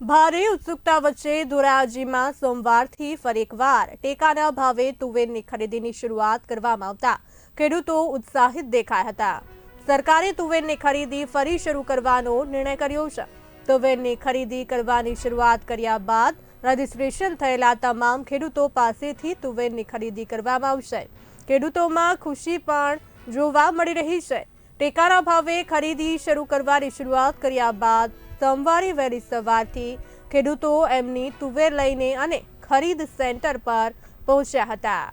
ભારે ઉત્સુકતા વચ્ચે ધોરાજીમાં સોમવારથી ફરી એકવાર ટેકાના ભાવે તુવેરની ખરીદીની શરૂઆત કરવામાં આવતા ખેડૂતો ઉત્સાહિત દેખાયા હતા. સરકારે તુવેરની ખરીદી ફરી શરૂ કરવાનો નિર્ણય કર્યો છે. તુવેરની ખરીદી કરવાની શરૂઆત કર્યા બાદ રજીસ્ટ્રેશન થયેલા તમામ ખેડૂતો પાસેથી તુવેરની ખરીદી કરવામાં આવશે. ખેડૂતોમાં ખુશી પણ જોવા મળી રહી છે. ટેકાના ભાવે ખરીદી શરૂ કરવાની શરૂઆત કર્યા બાદ સોમવારે વહેલી સવારથી ખેડૂતો એમની તુવેર લઈને અને ખરીદ સેન્ટર પર પહોંચ્યા હતા.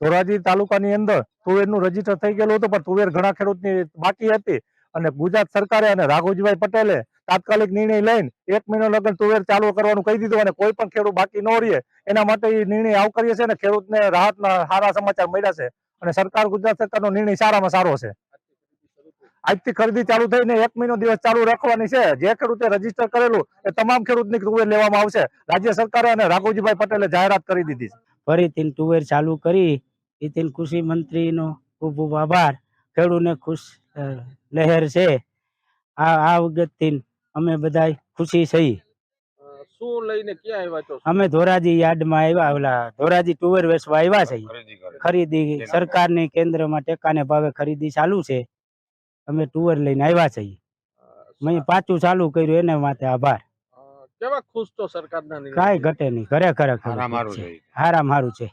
ધોરાજી તાલુકાની અંદર તુવેરનું રજિસ્ટર થઈ ગયેલું હતું, પણ તુવેર ઘણા ખેડૂતની બાકી હતી અને ગુજરાત સરકારે અને રાઘોજીભાઈ પટેલે તાત્કાલિક નિર્ણય લઈને એક મહિનો લગન તુવેર ચાલુ કરવાનું કહી દીધું અને કોઈ પણ ખેડૂત બાકી ન રહે, એના માટે એ નિર્ણય આવકારીએ છે અને ખેડૂતને રાહતના સારા સમાચાર મળ્યા છે અને સરકાર ગુજરાત સરકારનો નિર્ણય સારામાં સારો છે. આજથી ખરીદી ચાલુ થઈને એક મહિનો દિવસ ચાલુ રાખવાની છે. જે ખેડૂતે રજિસ્ટર કરેલું એ તમામ ખેડૂતની તુવેર લેવામાં આવશે. રાજ્ય સરકારે અને રાઘુજીભાઈ પટેલે જાહેરાત કરી દીધી છે. ફરીથી તુવેર ચાલુ કરી. એથી કૃષિ મંત્રીનો ખૂબ ખૂબ આભાર. ખેડૂતને ખુશ લહેર છે. આ આ વખતથી અમે બધા ખુશી થઈ શું લઈને ક્યાં આવ્યા છો? અમે ધોરાજી યાર્ડમાં આવ્યા ઓલા ધોરાજી ટુવેર વેચવા આવ્યા છે ખરીદી સરકારની કેન્દ્રમાં ટેકાને ભાવે ખરીદી ચાલુ છે. અમે ટુવર લઈને આવ્યા છીએ. મેં પાછું ચાલુ કર્યું એને માટે આભાર. કેવા ખુશ તો સરકારના? કાંઈ ઘટે નહીં ખરેખર હારામ હારા મારું છે.